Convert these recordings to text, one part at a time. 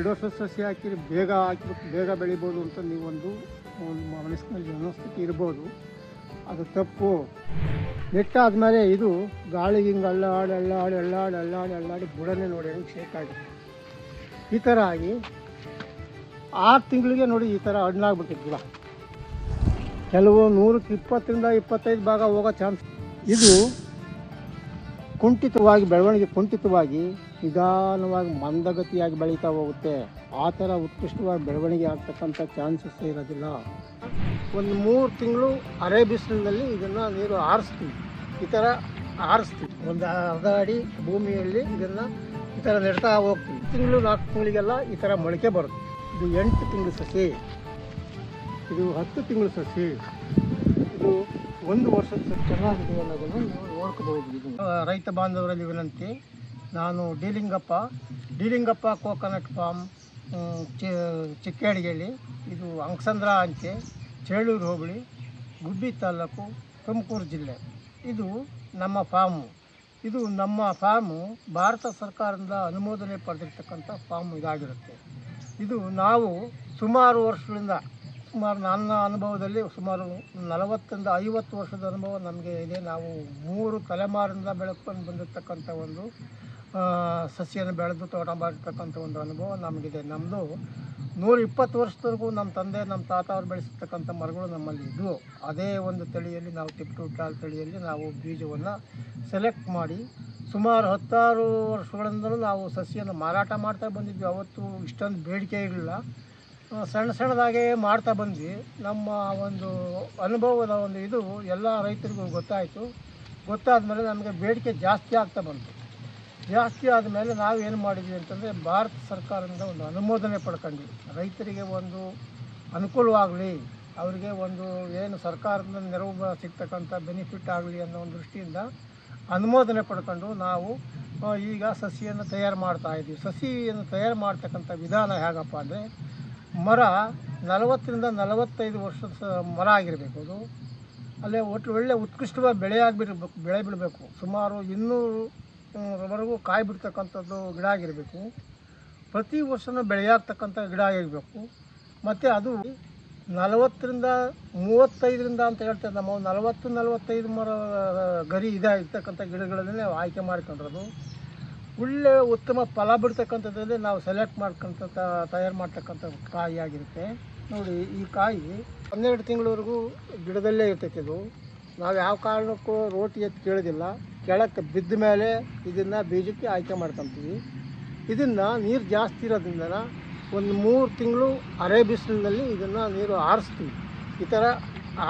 ಎರಡು ವರ್ಷ ಸಸಿ ಹಾಕಿರಿ ಬೇಗ ಹಾಕಿಬಿಟ್ಟು ಬೇಗ ಬೆಳಿಬೋದು ಅಂತ ನೀವೊಂದು ಒಂದು ಮನಸ್ಸಿನಲ್ಲಿ ಮನಸ್ಥಿತಿ ಇರ್ಬೋದು. ಅದು ತಪ್ಪು. ನೆಟ್ಟಾದ್ಮೇಲೆ ಇದು ಗಾಳಿ ಹಿಂಗೆ ಅಳ್ಳಾಡಿ ಅಲ್ಲಾಡಿ ಅಳ್ಳಾಡಿ ಅಳ್ಳಾಡಿ ಅಳ್ಳಾಡಿ ಬುಡನೆ ನೋಡಿ ಹಂಗೆ ಆಗಿದೆ ಈ ಥರ ಆಗಿ ಆರು ತಿಂಗಳಿಗೆ ನೋಡಿ ಈ ಥರ ಹಣ್ಣಾಗ್ಬಿಟ್ಟಿತ್ತು ಗಿಡ ಕೆಲವು ನೂರಕ್ಕೆ ಇಪ್ಪತ್ತರಿಂದ ಇಪ್ಪತ್ತೈದು ಭಾಗ ಹೋಗೋ ಚಾನ್ಸ್ ಇದು ಕುಂಠಿತವಾಗಿ, ಬೆಳವಣಿಗೆ ಕುಂಠಿತವಾಗಿ ನಿಧಾನವಾಗಿ ಮಂದಗತಿಯಾಗಿ ಬೆಳೀತಾ ಹೋಗುತ್ತೆ. ಆ ಥರ ಉತ್ಕೃಷ್ಟವಾಗಿ ಬೆಳವಣಿಗೆ ಆಗ್ತಕ್ಕಂಥ ಚಾನ್ಸಸ್ ಇರೋದಿಲ್ಲ. ಒಂದು ಮೂರು ತಿಂಗಳು ಅರೆ ಬಿಸಿಲಿನಲ್ಲಿ ಇದನ್ನು ನೀರು ಆರಿಸ್ತೀವಿ. ಈ ಥರ ಆರಿಸ್ತೀವಿ. ಒಂದು ಅರ್ಧ ಅಡಿ ಭೂಮಿಯಲ್ಲಿ ಇದನ್ನು ಈ ಥರ ನೆಡ್ತಾ ಹೋಗ್ತೀವಿ. ತಿಂಗಳು ನಾಲ್ಕು ತಿಂಗಳಿಗೆಲ್ಲ ಈ ಥರ ಮೊಳಕೆ ಬರುತ್ತೆ. ಇದು ಎಂಟು ತಿಂಗಳು ಸಸಿ. ಇದು ಹತ್ತು ತಿಂಗಳು ಸಸಿ. ಇದು ಒಂದು ವರ್ಷದ ಸಸಿ ಚೆನ್ನಾಗಿದೆ ಅನ್ನೋದನ್ನು ಇದು ರೈತ ಬಾಂಧವರಲ್ಲಿ ವಿನಂತಿ. ನಾನು ಡಿಲಿಂಗಪ್ಪ ಡಿಲಿಂಗಪ್ಪ ಕೋಕೋನಟ್ ಫಾರ್ಮ್ ಹ್ಮ್, ಚಿ ಚಿಕ್ಕೇಡಿಗೆಯಲ್ಲಿ. ಇದು ಅಂಕಸಂದ್ರ ಅಂಚೆ ಚೇಳೂರು ಹೋಬಳಿ ಗುಬ್ಬಿ ತಾಲೂಕು ತುಮಕೂರು ಜಿಲ್ಲೆ. ಇದು ನಮ್ಮ ಫಾರ್ಮು ಇದು ನಮ್ಮ ಫಾರ್ಮು ಭಾರತ ಸರ್ಕಾರದಿಂದ ಅನುಮೋದನೆ ಪಡೆದಿರ್ತಕ್ಕಂಥ ಫಾರ್ಮ್ ಇದಾಗಿರುತ್ತೆ. ಇದು ನಾವು ಸುಮಾರು ವರ್ಷಗಳಿಂದ ಸುಮಾರು ನನ್ನ ಅನುಭವದಲ್ಲಿ ಸುಮಾರು ನಲವತ್ತರಿಂದ ಐವತ್ತು ವರ್ಷದ ಅನುಭವ ನಮಗೆ ಇದೆ. ನಾವು ಮೂರು ತಲೆಮಾರಿಂದ ಬೆಳಕೊಂಡು ಬಂದಿರತಕ್ಕಂಥ ಒಂದು ಆ, ಸಸ್ಯನ ಬೆಳೆದು ತೋಟ ಮಾಡಿರ್ತಕ್ಕಂಥ ಒಂದು ಅನುಭವ ನಮಗಿದೆ. ನಮ್ಮದು ನೂರ ಇಪ್ಪತ್ತು ವರ್ಷದವರೆಗೂ ನಮ್ಮ ತಂದೆ ನಮ್ಮ ತಾತ ಅವ್ರು ಬೆಳೆಸಿರ್ತಕ್ಕಂಥ ಮರಗಳು ನಮ್ಮಲ್ಲಿ ಇದ್ವು. ಅದೇ ಒಂದು ತಳಿಯಲ್ಲಿ ನಾವು ತಿಪ್ಪು ಕಾಲು ತಳಿಯಲ್ಲಿ ನಾವು ಬೀಜವನ್ನು ಸೆಲೆಕ್ಟ್ ಮಾಡಿ ಸುಮಾರು ಹತ್ತಾರು ವರ್ಷಗಳಿಂದಲೂ ನಾವು ಸಸಿಯನ್ನು ಮಾರಾಟ ಮಾಡ್ತಾ ಬಂದಿದ್ವಿ. ಅವತ್ತು ಇಷ್ಟೊಂದು ಬೇಡಿಕೆ ಇರಲಿಲ್ಲ. ಸಣ್ಣ ಸಣ್ಣದಾಗೆ ಮಾಡ್ತಾ ಬಂದ್ವಿ. ನಮ್ಮ ಒಂದು ಅನುಭವದ ಒಂದು ಇದು ಎಲ್ಲ ರೈತರಿಗೂ ಗೊತ್ತಾಯಿತು. ಗೊತ್ತಾದ ಮೇಲೆ ನಮಗೆ ಬೇಡಿಕೆ ಜಾಸ್ತಿ ಆಗ್ತಾ ಬಂತು. ಜಾಸ್ತಿ ಆದಮೇಲೆ ನಾವು ಏನು ಮಾಡಿದ್ವಿ ಅಂತಂದರೆ ಭಾರತ ಸರ್ಕಾರದಿಂದ ಒಂದು ಅನುಮೋದನೆ ಪಡ್ಕೊಂಡ್ವಿ ರೈತರಿಗೆ ಒಂದು ಅನುಕೂಲವಾಗಲಿ, ಅವರಿಗೆ ಒಂದು ಏನು ಸರ್ಕಾರದಿಂದ ನೆರವು ಸಿಗ್ತಕ್ಕಂಥ ಬೆನಿಫಿಟ್ ಆಗಲಿ ಅನ್ನೋ ಒಂದು ದೃಷ್ಟಿಯಿಂದ ಅನುಮೋದನೆ ಪಡ್ಕೊಂಡು ನಾವು ಈಗ ಸಸಿಯನ್ನು ತಯಾರು ಮಾಡ್ತಾ ಇದ್ದೀವಿ ಸಸಿಯನ್ನು ತಯಾರು ಮಾಡ್ತಕ್ಕಂಥ ವಿಧಾನ ಹೇಗಪ್ಪ ಅಂದರೆ, ಮರ ನಲವತ್ತರಿಂದ ನಲವತ್ತೈದು ವರ್ಷದ ಮರ ಆಗಿರಬೇಕು ಅದು. ಅಲ್ಲೇ ಒಟ್ಟು ಒಳ್ಳೆ ಉತ್ಕೃಷ್ಟವಾಗಿ ಬೆಳೆ ಆಗಿಬಿಡ್ಬೇಕು ಬೆಳೆ ಬಿಡಬೇಕು ಸುಮಾರು ಇನ್ನೂರು ವರೆಗೂ ಕಾಯಿ ಬಿಡ್ತಕ್ಕಂಥದ್ದು ಗಿಡ ಆಗಿರಬೇಕು. ಪ್ರತಿ ವರ್ಷನೂ ಬೆಳೆಯಾಗ್ತಕ್ಕಂಥ ಗಿಡ ಆಗಿರಬೇಕು. ಮತ್ತು ಅದು ನಲವತ್ತರಿಂದ ಮೂವತ್ತೈದರಿಂದ ಅಂತ ಹೇಳ್ತೇವೆ. ನಮ್ಮ ನಲವತ್ತು, ನಲವತ್ತೈದು ಮರ ಗರಿ ಇದೆ ಇರ್ತಕ್ಕಂಥ ಗಿಡಗಳನ್ನೇ ನಾವು ಆಯ್ಕೆ ಮಾಡ್ಕೊಂಡಿರೋದು. ಒಳ್ಳೆ ಉತ್ತಮ ಫಲ ಬಿಡ್ತಕ್ಕಂಥದ್ರಲ್ಲಿ ನಾವು ಸೆಲೆಕ್ಟ್ ಮಾಡ್ಕೊಂತ ತಯಾರು ಮಾಡ್ತಕ್ಕಂಥ ಕಾಯಿ ಆಗಿರುತ್ತೆ. ನೋಡಿ, ಈ ಕಾಯಿ ಹನ್ನೆರಡು ತಿಂಗಳವರೆಗೂ ಗಿಡದಲ್ಲೇ ಇರ್ತೈತೆ ಇದು. ನಾವು ಯಾವ ಕಾರಣಕ್ಕೂ ರೋಟಿ ಎತ್ತು ಕೇಳೋದಿಲ್ಲ. ಕೆಳಕ್ಕೆ ಬಿದ್ದ ಮೇಲೆ ಇದನ್ನು ಬೀಜಕ್ಕೆ ಆಯ್ಕೆ ಮಾಡ್ಕೊತೀವಿ. ಇದನ್ನು ನೀರು ಜಾಸ್ತಿ ಇರೋದ್ರಿಂದ ಒಂದು ಮೂರು ತಿಂಗಳು ಅರೆ ಬಿಸಿಲಿನಲ್ಲಿ ಇದನ್ನು ನೀರು ಆರಿಸ್ತೀವಿ. ಈ ಥರ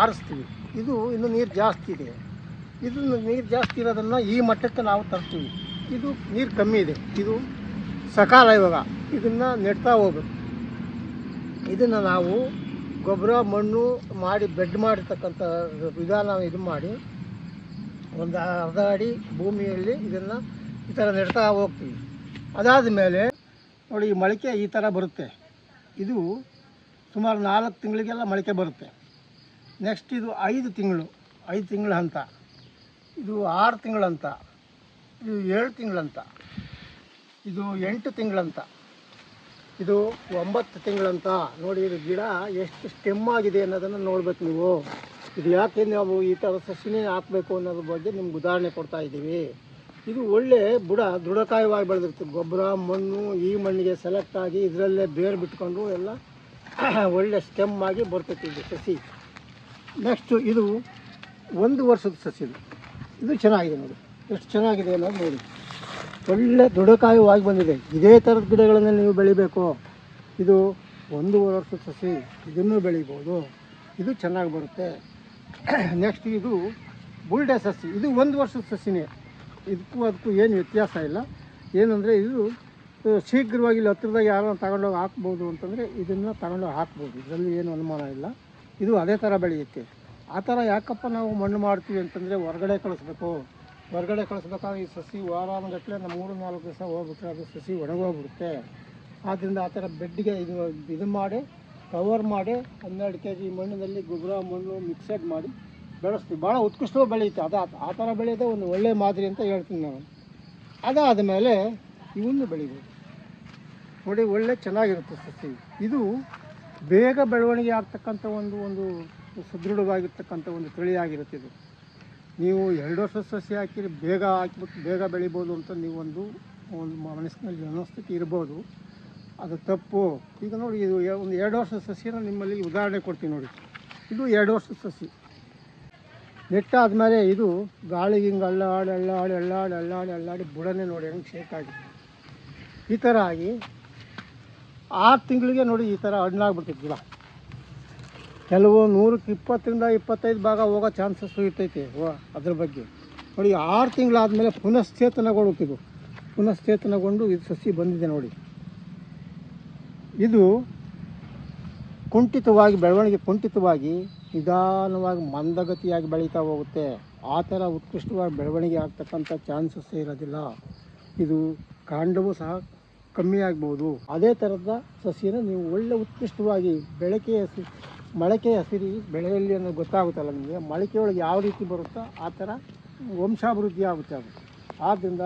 ಆರಿಸ್ತೀವಿ. ಇದು ಇನ್ನು ನೀರು ಜಾಸ್ತಿ ಇದೆ. ಇದನ್ನು ನೀರು ಜಾಸ್ತಿ ಇರೋದನ್ನು ಈ ಮಟ್ಟಕ್ಕೆ ನಾವು ತರ್ತೀವಿ. ಇದು ನೀರು ಕಮ್ಮಿ ಇದೆ. ಇದು ಸಕಾಲ ಇವಾಗ ಇದನ್ನು ನೆಡ್ತಾ ಹೋಗ್ಬೇಕು. ಇದನ್ನು ನಾವು ಗೊಬ್ಬರ, ಮಣ್ಣು ಮಾಡಿ ಬೆಡ್ ಮಾಡಿರ್ತಕ್ಕಂಥ ವಿಧಾನ ಇದು ಮಾಡಿ ಒಂದು ಅರ್ಧ ಅಡಿ ಭೂಮಿಯಲ್ಲಿ ಇದನ್ನು ಈ ಥರ ನೆಡ್ತಾ ಹೋಗ್ತೀವಿ. ಅದಾದ ಮೇಲೆ ನೋಡಿ ಈ ಮೊಳಕೆ ಈ ಥರ ಬರುತ್ತೆ. ಇದು ಸುಮಾರು ನಾಲ್ಕು ತಿಂಗಳಿಗೆಲ್ಲ ಮೊಳಕೆ ಬರುತ್ತೆ. ನೆಕ್ಸ್ಟ್ ಇದು ಐದು ತಿಂಗಳು, ಐದು ತಿಂಗಳ ಹಂತ ಇದು ಆರು ತಿಂಗಳಂತ ಇದು ಏಳು ತಿಂಗಳಂತ ಇದು ಎಂಟು ತಿಂಗಳಂತ ಇದು ಒಂಬತ್ತು ತಿಂಗಳಂತ ನೋಡಿ, ಇದು ಗಿಡ ಎಷ್ಟು ಸ್ಟೆಮ್ ಆಗಿದೆ ಅನ್ನೋದನ್ನು ನೋಡ್ಬೇಕು ನೀವು. ಇದು ಯಾಕೆ ನಾವು ಈ ಥರ ಸಸಿನೇ ಹಾಕಬೇಕು ಅನ್ನೋದ್ರ ಬಗ್ಗೆ ನಿಮ್ಗೆ ಉದಾಹರಣೆ ಕೊಡ್ತಾ ಇದ್ದೀವಿ. ಇದು ಒಳ್ಳೆ ಬುಡ, ದೃಢಕಾಯವಾಗಿ ಬೆಳೆದಿರುತ್ತೆ. ಗೊಬ್ಬರ, ಮಣ್ಣು, ಈ ಮಣ್ಣಿಗೆ ಸೆಲೆಕ್ಟ್ ಆಗಿ ಇದರಲ್ಲೇ ಬೇರು ಬಿಟ್ಕೊಂಡು ಎಲ್ಲ ಒಳ್ಳೆ ಸ್ಟೆಮ್ ಆಗಿ ಬರ್ತೈತಿ ಇದು ಸಸಿ. ನೆಕ್ಸ್ಟು ಇದು ಒಂದು ವರ್ಷದ ಸಸಿ ಇದು. ಇದು ಚೆನ್ನಾಗಿದೆ ನೋಡಿ. ಎಷ್ಟು ಚೆನ್ನಾಗಿದೆ ಅನ್ನೋದು ನೋಡಿ. ಒಳ್ಳೆ ದೃಢಕಾಯವಾಗಿ ಬಂದಿದೆ. ಇದೇ ಥರದ ಗಿಡಗಳನ್ನು ನೀವು ಬೆಳಿಬೇಕು. ಇದು ಒಂದು ವರ್ಷದ ಸಸಿ ಇದನ್ನು ಬೆಳಿಬೋದು. ಇದು ಚೆನ್ನಾಗಿ ಬರುತ್ತೆ. ನೆಕ್ಸ್ಟ್ ಇದು ಬುಲ್ಡೆ ಸಸಿ ಇದು ಒಂದು ವರ್ಷದ ಸಸಿನೇ ಇದಕ್ಕೂ ಅದಕ್ಕೂ ಏನು ವ್ಯತ್ಯಾಸ ಇಲ್ಲ. ಏನಂದರೆ ಇದು ಶೀಘ್ರವಾಗಿ ಇಲ್ಲಿ ಹತ್ರದಾಗ ಯಾರನ್ನ ತಗೊಂಡೋಗಿ ಹಾಕ್ಬೋದು ಅಂತಂದರೆ ಇದನ್ನು ತಗೊಂಡೋಗಿ ಹಾಕ್ಬೋದು. ಇದರಲ್ಲಿ ಏನು ಅನುಮಾನ ಇಲ್ಲ. ಇದು ಅದೇ ಥರ ಬೆಳೆಯುತ್ತೆ. ಆ ಥರ ಯಾಕಪ್ಪ ನಾವು ಮಣ್ಣು ಮಾಡ್ತೀವಿ ಅಂತಂದರೆ ಹೊರಗಡೆ ಕಳಿಸ್ಬೇಕು. ಹೊರಗಡೆ ಕಳಿಸ್ಬೇಕಾದ್ರೆ ಈ ಸಸಿ ವಾರಾನುಗಟ್ಟಲೆ ನಮ್ಮ ಮೂರು ನಾಲ್ಕು ದಿವಸ ಹೋಗ್ಬಿಟ್ರೆ ಅದು ಸಸಿ ಒಣಗೋಗ್ಬಿಡುತ್ತೆ. ಆದ್ದರಿಂದ ಆ ಥರ ಬೆಡ್ಗೆ ಇದು ಇದು ಮಾಡಿ ಕವರ್ ಮಾಡಿ ಹನ್ನೆರಡು ಕೆ ಜಿ ಮಣ್ಣಿನಲ್ಲಿ ಗೊಬ್ಬರ ಮಣ್ಣು ಮಿಕ್ಸೆಡ್ ಮಾಡಿ ಬೆಳೆಸ್ತೀವಿ. ಭಾಳ ಉತ್ಕೃಷ್ಟವಾಗಿ ಬೆಳೆಯುತ್ತೆ. ಅದು ಆ- ಥರ ಬೆಳೆಯೋದೇ ಒಂದು ಒಳ್ಳೆಯ ಮಾದರಿ ಅಂತ ಹೇಳ್ತೀನಿ ನಾನು. ಅದಾದ ಮೇಲೆ ಇವನ್ನು ಬೆಳಿಬೇಕು. ನೋಡಿ, ಒಳ್ಳೆ ಚೆನ್ನಾಗಿರುತ್ತೆ ಸಸಿ. ಇದು ಬೇಗ ಬೆಳವಣಿಗೆ ಆಗ್ತಕ್ಕಂಥ ಒಂದು ಒಂದು ಸದೃಢವಾಗಿರ್ತಕ್ಕಂಥ ಒಂದು ತಳಿಯಾಗಿರುತ್ತೆ ಇದು. ನೀವು ಎರಡು ವರ್ಷ ಸಸಿ ಹಾಕಿರಿ, ಬೇಗ ಹಾಕಿಬಿಟ್ಟು ಬೇಗ ಬೆಳಿಬೋದು ಅಂತ ನೀವೊಂದು, ಒಂದು ಒಂದು ಮನಸ್ಸಿನಲ್ಲಿ ಮನಸ್ಥಿತಿ ಇರ್ಬೋದು. ಅದು ತಪ್ಪು. ಈಗ ನೋಡಿ, ಇದು ಒಂದು ಎರಡು ವರ್ಷದ ಸಸಿನ ನಿಮ್ಮಲ್ಲಿ ಉದಾಹರಣೆ ಕೊಡ್ತೀನಿ ನೋಡಿ. ಇದು ಎರಡು ವರ್ಷದ ಸಸಿ. ನೆಟ್ಟಾದ್ಮೇಲೆ ಇದು ಗಾಳಿಗೆ ಹಿಂಗೆ ಅಳ್ಳಾಡಿ ಅಳ್ಳಾಡಿ ಅಳ್ಳಾಡಿ ಅಳ್ಳಾಡಿ ಅಳ್ಳಾಡಿ ಬುಡನೆ ನೋಡಿ ಹೆಂಗೆ ಶೇಕ್ ಆಗಿ. ಈ ಥರ ಆಗಿ ಆರು ತಿಂಗಳಿಗೆ ನೋಡಿ ಈ ಥರ ಹಣ್ಣಾಗ್ಬಿಡ್ತೈತೆ ಗಿಡ ಕೆಲವು ನೂರಕ್ಕೆ ಇಪ್ಪತ್ತರಿಂದ ಇಪ್ಪತ್ತೈದು ಭಾಗ ಹೋಗೋ ಚಾನ್ಸಸ್ ಇರ್ತೈತೆ ಓ, ಅದ್ರ ಬಗ್ಗೆ. ನೋಡಿ, ಆರು ತಿಂಗಳಾದಮೇಲೆ ಪುನಶ್ಚೇತನಗೊಳ್ಳುತ್ತಿದ್ದು ಪುನಶ್ಚೇತನಗೊಂಡು ಇದು ಸಸಿ ಬಂದಿದೆ ನೋಡಿ. ಇದು ಕುಂಠಿತವಾಗಿ, ಬೆಳವಣಿಗೆ ಕುಂಠಿತವಾಗಿ ನಿಧಾನವಾಗಿ ಮಂದಗತಿಯಾಗಿ ಬೆಳೀತಾ ಹೋಗುತ್ತೆ. ಆ ಥರ ಉತ್ಕೃಷ್ಟವಾಗಿ ಬೆಳವಣಿಗೆ ಆಗ್ತಕ್ಕಂಥ ಚಾನ್ಸಸ್ ಇರೋದಿಲ್ಲ. ಇದು ಕಾಂಡವೂ ಸಹ ಕಮ್ಮಿ ಆಗ್ಬೋದು. ಅದೇ ಥರದ ಸಸಿನ ನೀವು ಒಳ್ಳೆ ಉತ್ಕೃಷ್ಟವಾಗಿ ಬೆಳಕೆ ಹಸಿ ಮೊಳಕೆ ಹಸಿರಿ ಬೆಳೆಯಲ್ಲಿ ಅನ್ನೋದು ಗೊತ್ತಾಗುತ್ತಲ್ಲ ನಿಮಗೆ? ಮೊಳಕೆಯೊಳಗೆ ಯಾವ ರೀತಿ ಬರುತ್ತೋ ಆ ಥರ ವಂಶಾಭಿವೃದ್ಧಿ ಆಗುತ್ತೆ ಅದು. ಆದ್ದರಿಂದ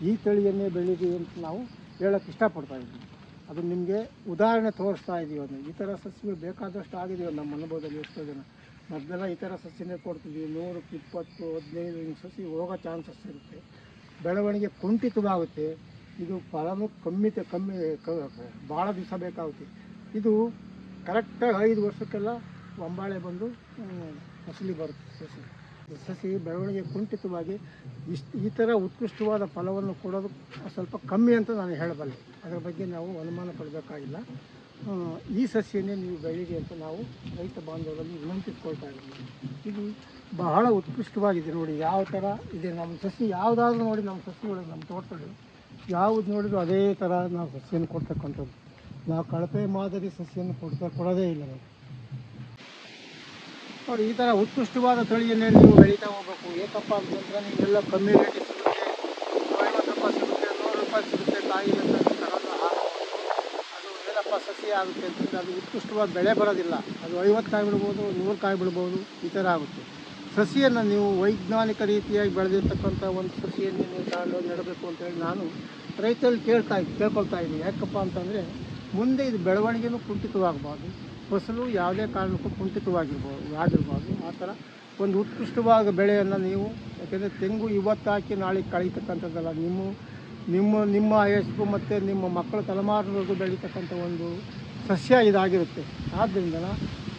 ಈ ತಳಿಯನ್ನೇ ಬೆಳೀರಿ ಅಂತ ನಾವು ಹೇಳೋಕ್ಕೆ ಇಷ್ಟಪಡ್ತಾ ಇದ್ದೀವಿ ಅದು ನಿಮಗೆ ಉದಾಹರಣೆ ತೋರಿಸ್ತಾ ಇದೀವಿ ಅದು ಈ ಥರ ಸಸ್ಯಗಳು ಬೇಕಾದಷ್ಟು ಆಗಿದೆಯೋ ನಮ್ಮ ಅನುಭವದಲ್ಲಿ ಎಷ್ಟೋ ಜನ. ಮೊದಲೆಲ್ಲ ಈ ಥರ ಸಸ್ಯನೇ ಕೊಡ್ತಿದ್ವಿ. ನೂರಕ್ಕೆ ಇಪ್ಪತ್ತು, ಹದಿನೈದು ಹಿಂಗೆ ಸಸಿ ಹೋಗೋ ಚಾನ್ಸಸ್ ಇರುತ್ತೆ. ಬೆಳವಣಿಗೆ ಕುಂಠಿತವಾಗುತ್ತೆ. ಇದು ಫಲನೂ ಕಮ್ಮಿ ಕಮ್ಮಿ ಭಾಳ ದಿವಸ ಬೇಕಾಗುತ್ತೆ. ಇದು ಕರೆಕ್ಟಾಗಿ ಐದು ವರ್ಷಕ್ಕೆಲ್ಲ ಒಂಬಾಳೆ ಬಂದು ಫಸಲಿ ಬರುತ್ತೆ ಸಸಿ. ಸಸಿ ಬೆಳವಣಿಗೆ ಕುಂಠಿತವಾಗಿ ಇಷ್ಟು ಈ ಥರ ಉತ್ಕೃಷ್ಟವಾದ ಫಲವನ್ನು ಕೊಡೋದು ಸ್ವಲ್ಪ ಕಮ್ಮಿ ಅಂತ ನಾನು ಹೇಳಬಲ್ಲೆ. ಅದರ ಬಗ್ಗೆ ನಾವು ಅನುಮಾನ ಪಡಬೇಕಾಗಿಲ್ಲ. ಈ ಸಸ್ಯನೇ ನೀವು ಬೆಳೀರಿ ಅಂತ ನಾವು ರೈತ ಬಾಂಧವರಲ್ಲಿ ವಿನಂತಿಸ್ಕೊಳ್ತಾ ಇದ್ದೀವಿ. ಇದು ಬಹಳ ಉತ್ಕೃಷ್ಟವಾಗಿದೆ ನೋಡಿ, ಯಾವ ಥರ ಇದೆ ನಮ್ಮ ಸಸಿ, ಯಾವುದಾದ್ರೂ ನೋಡಿ ನಮ್ಮ ಸಸಿಗಳು ನಮ್ಮ ತೋಟದಲ್ಲಿ ಯಾವುದು ನೋಡಿದ್ರು ಅದೇ ಥರ ನಾವು ಸಸ್ಯನ ಕೊಡ್ತಕ್ಕಂಥದ್ದು. ನಾವು ಕಳಪೆ ಮಾದರಿ ಸಸ್ಯವನ್ನು ಕೊಡ್ತಾ ಕೊಡೋದೇ ಇಲ್ಲ ನಾವು. ನೋಡಿ, ಈ ಥರ ಉತ್ಕೃಷ್ಟವಾದ ತಳಿಯನ್ನೇ ನೀವು ಬೆಳೀತಾ ಹೋಗ್ಬೇಕು. ಏಕಪ್ಪ ಅಂತಂದ್ರೆ ನಿಮಗೆಲ್ಲ ಕಮ್ಮಿ ರೇಟಿಗೆ ಸಿಗುತ್ತೆ ಐವತ್ತು ರೂಪಾಯಿ ಸಿಗುತ್ತೆ, ನೂರು ರೂಪಾಯಿ ಸಿಗುತ್ತೆ ಕಾಯಿ ತಗೊಂಡು ಹಾಕ್ಬೋದು. ಅದು ಏನಪ್ಪ ಸಸಿ ಆಗುತ್ತೆ ಅಂತಂದರೆ ಅದು ಉತ್ಕೃಷ್ಟವಾದ ಬೆಳೆ ಬರೋದಿಲ್ಲ. ಅದು ಐವತ್ತು ಕಾಯಿ ಬಿಡ್ಬೋದು, ನೂರು ಕಾಯಿ ಬಿಡ್ಬೋದು, ಈ ಥರ ಆಗುತ್ತೆ. ಸಸಿಯನ್ನು ನೀವು ವೈಜ್ಞಾನಿಕ ರೀತಿಯಾಗಿ ಬೆಳೆದಿರ್ತಕ್ಕಂಥ ಒಂದು ಸಸಿಯನ್ನು ನೀವು ತಗೊಂಡು ನೆಡಬೇಕು ಅಂತೇಳಿ ನಾನು ರೈತರಲ್ಲಿ ಕೇಳ್ತಾ ಕೇಳ್ಕೊಳ್ತಾ ಇದ್ದೀನಿ. ಯಾಕಪ್ಪ ಅಂತಂದರೆ ಮುಂದೆ ಇದು ಬೆಳವಣಿಗೆನೂ ಕುಂಠಿತವಾಗಬಾರ್ದು ಫಸಲು ಯಾವುದೇ ಕಾರಣಕ್ಕೂ ಕುಂಠಿತವಾಗಿರ್ಬೋದು, ಆಗಿರ್ಬೋದು. ಆ ಥರ ಒಂದು ಉತ್ಕೃಷ್ಟವಾದ ಬೆಳೆಯನ್ನು ನೀವು ಯಾಕೆಂದರೆ ತೆಂಗು ಇವತ್ತು ಹಾಕಿ ನಾಳೆ ಕಳೀತಕ್ಕಂಥದ್ದಲ್ಲ, ನಿಮ್ಮ ನಿಮ್ಮ ನಿಮ್ಮ ಆಯಸ್ಸು ಮತ್ತು ನಿಮ್ಮ ಮಕ್ಕಳ ತಲೆಮಾರಿನವರೆಗೂ ಬೆಳೀತಕ್ಕಂಥ ಒಂದು ಸಸ್ಯ ಇದಾಗಿರುತ್ತೆ. ಆದ್ದರಿಂದ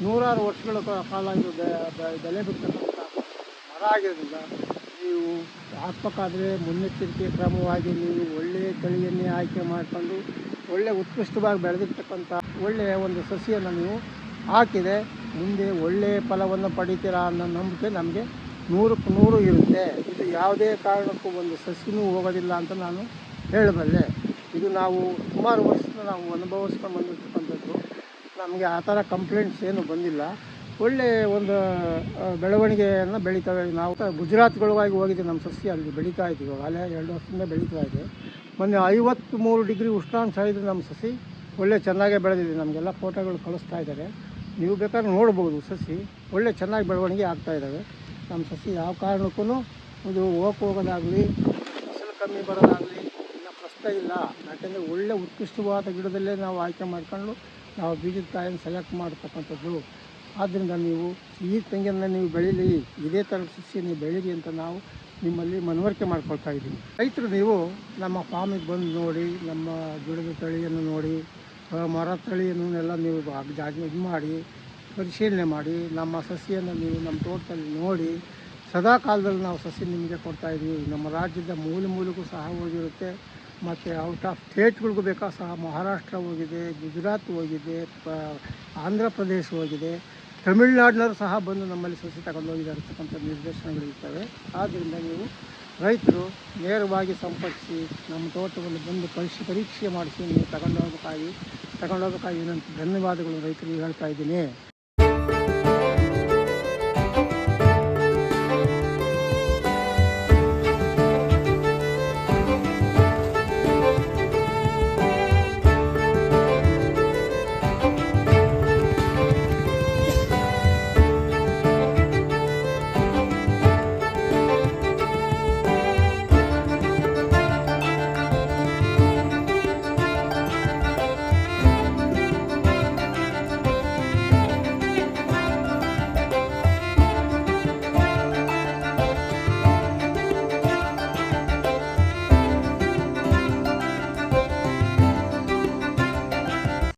ನೂರಾರು ವರ್ಷಗಳ ಕಾಲ ಇದು ಬೆಲೆ ಬಿಡ್ತಕ್ಕಂಥ ಮರ ಆಗಿರೋದ್ರಿಂದ ನೀವು ಹಾಕ್ಬೇಕಾದ್ರೆ ಮುನ್ನೆಚ್ಚರಿಕೆ ಕ್ರಮವಾಗಿ ನೀವು ಒಳ್ಳೆಯ ತಳಿಯನ್ನೇ ಆಯ್ಕೆ ಮಾಡಿಕೊಂಡು ಒಳ್ಳೆಯ ಉತ್ಕೃಷ್ಟವಾಗಿ ಬೆಳೆದಿರ್ತಕ್ಕಂಥ ಒಳ್ಳೆಯ ಒಂದು ಸಸಿಯನ್ನು ನೀವು ಹಾಕಿದೆ ಮುಂದೆ ಒಳ್ಳೆಯ ಫಲವನ್ನು ಪಡಿತೀರಾ ಅನ್ನೋ ನಂಬಿಕೆ ನಮಗೆ ನೂರಕ್ಕೆ ನೂರು ಇರುತ್ತೆ. ಇದು ಯಾವುದೇ ಕಾರಣಕ್ಕೂ ಒಂದು ಸಸಿನೂ ಹೋಗೋದಿಲ್ಲ ಅಂತ ನಾನು ಹೇಳಬಲ್ಲೆ. ಇದು ನಾವು ಸುಮಾರು ವರ್ಷದಿಂದ ನಾವು ಅನುಭವಿಸ್ಕೊಂಡು ಬಂದಿರ್ತಕ್ಕಂಥದ್ದು. ನಮಗೆ ಆ ಥರ ಕಂಪ್ಲೇಂಟ್ಸ್ ಏನು ಬಂದಿಲ್ಲ. ಒಳ್ಳೆಯ ಒಂದು ಬೆಳವಣಿಗೆಯನ್ನು ಬೆಳೀತವೆ. ನಾವು ಗುಜರಾತ್ಗೊಳಗಾಗಿ ಹೋಗಿದ್ದೀವಿ ನಮ್ಮ ಸಸಿ ಅಲ್ಲಿ ಬೆಳೀತಾ ಇದ್ದೀವಿ ಅಲೆ ಎರಡು ವರ್ಷದಿಂದ ಬೆಳೀತಾ ಇದೆ. ಮೊನ್ನೆ ಐವತ್ತ್ಮೂರು ಡಿಗ್ರಿ ಉಷ್ಣಾಂಶ ಇದ್ದು ನಮ್ಮ ಸಸಿ. ಒಳ್ಳೆ ಚೆನ್ನಾಗೇ ಬೆಳೆದಿದೆ. ನಮಗೆಲ್ಲ ಫೋಟೋಗಳು ಕಳಿಸ್ತಾ ಇದ್ದಾರೆ. ನೀವು ಬೇಕಾದ್ರೆ ನೋಡ್ಬೋದು ಸಸಿ. ಒಳ್ಳೆ ಚೆನ್ನಾಗಿ ಬೆಳವಣಿಗೆ ಆಗ್ತಾ ಇದ್ದಾವೆ. ನಮ್ಮ ಸಸಿ ಯಾವ ಕಾರಣಕ್ಕೂ ಒಂದು ಹೋಗಕ್ಕೆ ಹೋಗೋದಾಗಲಿ, ಫಸಲು ಕಮ್ಮಿ ಬರೋದಾಗಲಿ ಇನ್ನು ಪ್ರಶ್ನೆ ಇಲ್ಲ. ಯಾಕೆಂದರೆ ಒಳ್ಳೆ ಉತ್ಕೃಷ್ಟವಾದ ಗಿಡದಲ್ಲೇ ನಾವು ಆಯ್ಕೆ ಮಾಡ್ಕೊಂಡು ನಾವು ಬೀಜದ ಕಾಯನ್ನು ಸೆಲೆಕ್ಟ್ ಮಾಡ್ತಕ್ಕಂಥದ್ದು. ಆದ್ದರಿಂದ ನೀವು ಈ ತೆಂಗನ್ನು ನೀವು ಬೆಳೀಲಿ, ಇದೇ ಥರದ ಸಸಿ ನೀವು ಬೆಳೀಲಿ ಅಂತ ನಾವು ನಿಮ್ಮಲ್ಲಿ ಮನವರಿಕೆ ಮಾಡ್ಕೊಳ್ತಾ ಇದ್ದೀವಿ. ರೈತರು ನೀವು ನಮ್ಮ ಫಾರ್ಮಿಗೆ ಬಂದು ನೋಡಿ, ನಮ್ಮ ಗಿಡದ ತಳಿಯನ್ನು ನೋಡಿ ಮರ ತಳಿಯನ್ನು ಎಲ್ಲ ನೀವು ಜಾಗ ಇದು ಮಾಡಿ ಪರಿಶೀಲನೆ ಮಾಡಿ, ನಮ್ಮ ಸಸಿಯನ್ನು ನೀವು ನಮ್ಮ ತೋಟದಲ್ಲಿ ನೋಡಿ, ಸದಾ ಕಾಲದಲ್ಲಿ ನಾವು ಸಸಿ ನಿಮಗೆ ಕೊಡ್ತಾ ಇದ್ದೀವಿ. ನಮ್ಮ ರಾಜ್ಯದ ಮೂಲೆ ಮೂಲೆಗೂ ಸಹ ಹೋಗಿರುತ್ತೆ. ಮತ್ತು ಔಟ್ ಆಫ್ ಸ್ಟೇಟ್ಗಳಿಗೂ ಬೇಕಾ ಸಹ ಮಹಾರಾಷ್ಟ್ರ ಹೋಗಿದೆ, ಗುಜರಾತ್ ಹೋಗಿದೆ, ಪ, ಆಂಧ್ರ ಪ್ರದೇಶ ಹೋಗಿದೆ. ತಮಿಳ್ನಾಡಿನವರು ಸಹ ಬಂದು ನಮ್ಮಲ್ಲಿ ಸಸಿ ತಗೊಂಡು ಹೋಗಿದ್ದಾರೆ ನಿರ್ದೇಶನಗಳಿರ್ತವೆ ಆದ್ದರಿಂದ ನೀವು ರೈತರು ನೇರವಾಗಿ ಸಂಪರ್ಕಿಸಿ, ನಮ್ಮ ತೋಟವನ್ನು ಬಂದು ಪರೀಕ್ಷೆ ಪರೀಕ್ಷೆ ಮಾಡಿಸಿ ನೀವು ತಗೊಂಡೋಗಬೇಕಾಗಿ ತಗೊಂಡೋಗಬೇಕಾಗಿ ಧನ್ಯವಾದಗಳು ರೈತರಿಗೆ ಹೇಳ್ತಾ ಇದ್ದೀನಿ.